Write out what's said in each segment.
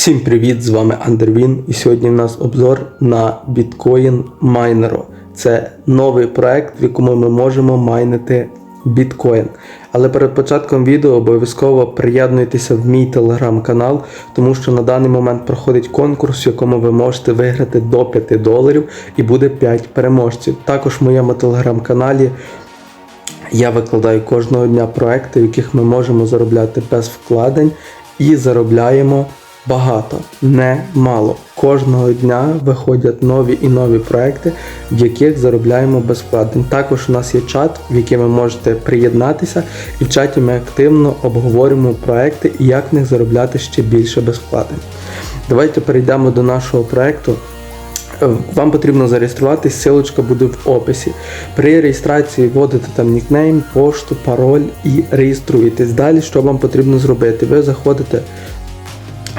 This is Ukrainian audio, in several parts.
Всім привіт! З вами Андервін. І сьогодні в нас обзор на Bitcoin Minero. Це новий проект, в якому ми можемо майнити біткоін. Але перед початком відео обов'язково приєднуйтеся в мій телеграм-канал, тому що на даний момент проходить конкурс, в якому ви можете виграти до 5 доларів і буде 5 переможців. Також в моєму телеграм-каналі я викладаю кожного дня проекти, в яких ми можемо заробляти без вкладень і заробляємо багато, не мало. Кожного дня виходять нові і нові проекти, в яких заробляємо без вкладень. Також у нас є чат, в який ви можете приєднатися, і в чаті ми активно обговорюємо проекти і як в них заробляти ще більше без вкладень. Давайте перейдемо до нашого проекту. Вам потрібно зареєструватись, ссылочка буде в описі. При реєстрації вводите там нікнейм, пошту, пароль і реєструєтесь. Далі що вам потрібно зробити? Ви заходите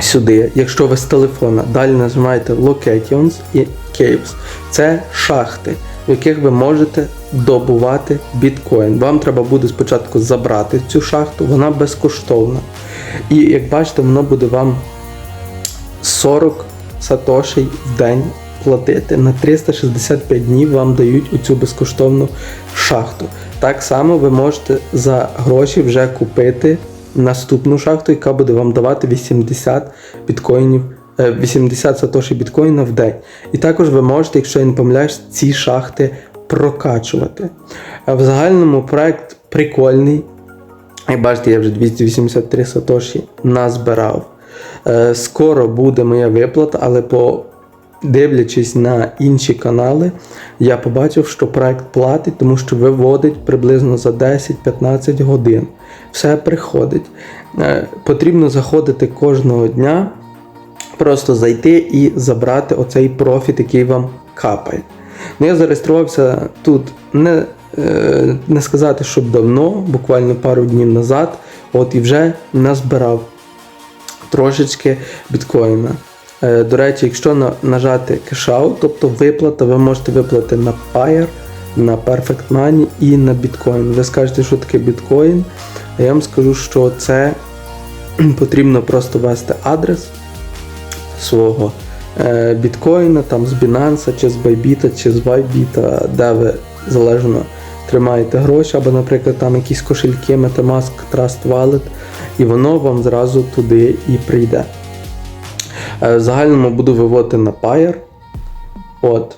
сюди, якщо ви з телефона, далі нажимаєте Locations і Caves. Це шахти, в яких ви можете добувати біткоін. Вам треба буде спочатку забрати цю шахту, вона безкоштовна. І як бачите, воно буде вам 40 сатошей в день платити. На 365 днів вам дають оцю безкоштовну шахту. Так само ви можете за гроші вже купити наступну шахту, яка буде вам давати 80 біткоїнів. е, 80 сатоші біткоїна в день. І також ви можете, якщо я не помиляюсь, ці шахти прокачувати. Е, В загальному проект прикольний. Як бачите, я вже 283 сатоші назбирав. Е, Скоро буде моя виплата, але по дивлячись на інші канали, я побачив, що проект платить, тому що виводить приблизно за 10-15 годин. Все приходить. Е, Потрібно заходити кожного дня, просто зайти і забрати оцей профіт, який вам капає. Ну, я зареєструвався тут не, е, не сказати, щоб давно, буквально пару днів назад, от і вже назбирав трошечки біткоїна. Е, До речі, якщо на, нажати кешаут, тобто виплата, ви можете виплатити на Payer, на Perfect Money і на біткоін. Ви скажете, що таке біткоін, а я вам скажу, що це потрібно просто ввести адрес свого е, біткоїна, там з Binance, чи з Bybit, чи з Bybit, де ви залежно тримаєте гроші, або, наприклад, там якісь кошельки, Metamask, Trust Wallet, і воно вам зразу туди і прийде. Е, загальному буду виводити на Payer. От.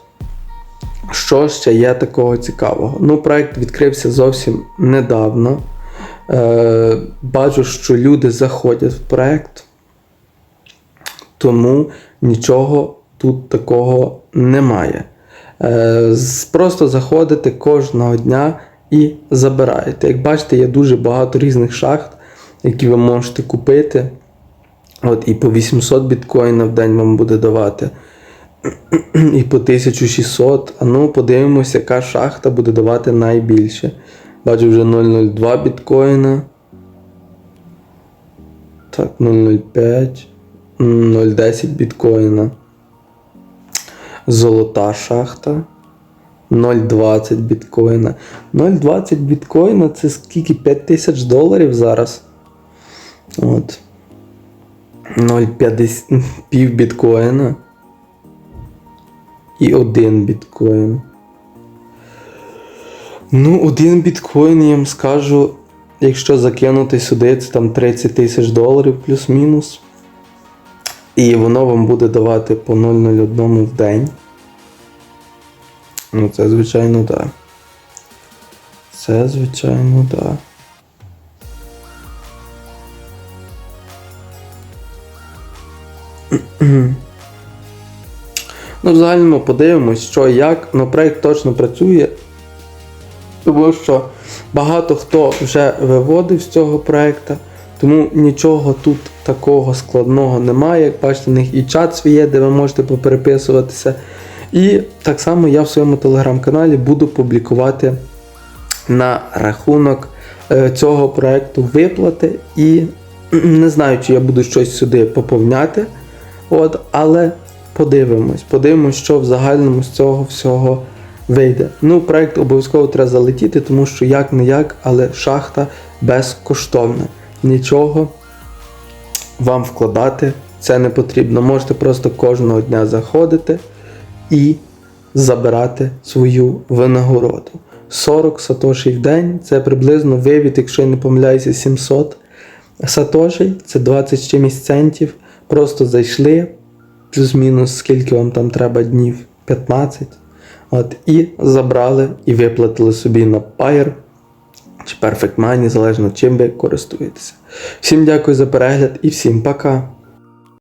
Що ще є такого цікавого? Ну, проект відкрився зовсім недавно. Е, бачу, що люди заходять в проект, тому нічого тут такого немає. Е, просто заходите кожного дня і забираєте. Як бачите, є дуже багато різних шахт, які ви можете купити. От, і по 800 біткоїна в день вам буде давати. І по 1600. А ну, подивимося, яка шахта буде давати найбільше. Бачу вже 002 біткоїна. Так, 005. 010 біткоїна. Золота шахта. 0,20 біткоїна. 0,20 біткоїна це скільки? 5000 доларів зараз. От. 0,50 пів біткоїна і один біткоін. Ну, один біткоін, я вам скажу, якщо закинути сюди, це там 30 тисяч доларів плюс-мінус. І воно вам буде давати по 0,01 в день. Ну, це, звичайно, так. Да. Це, звичайно, так. Да. Ну, в загальному подивимось, що і як. Ну, проект точно працює. Тому що багато хто вже виводив з цього проекту, тому нічого тут такого складного немає. Як бачите, в них і чат свій є, де ви можете попереписуватися. І так само я в своєму телеграм-каналі буду публікувати на рахунок е, цього проекту виплати. І не знаю, чи я буду щось сюди поповняти. От, але подивимось, подивимось, що в загальному з цього всього вийде. Ну, проект обов'язково треба залетіти, тому що як не як, але шахта безкоштовна. Нічого вам вкладати це не потрібно. Можете просто кожного дня заходити і забирати свою винагороду. 40 сатошей в день це приблизно вивід, якщо я не помиляюся, 700 сатошей, це 20 з чимось центів. Просто зайшли, плюс-мінус, скільки вам там треба днів? 15. От, і забрали і виплатили собі на Pair чи Perfect Money, залежно чим ви користуєтеся. Всім дякую за перегляд і всім пока!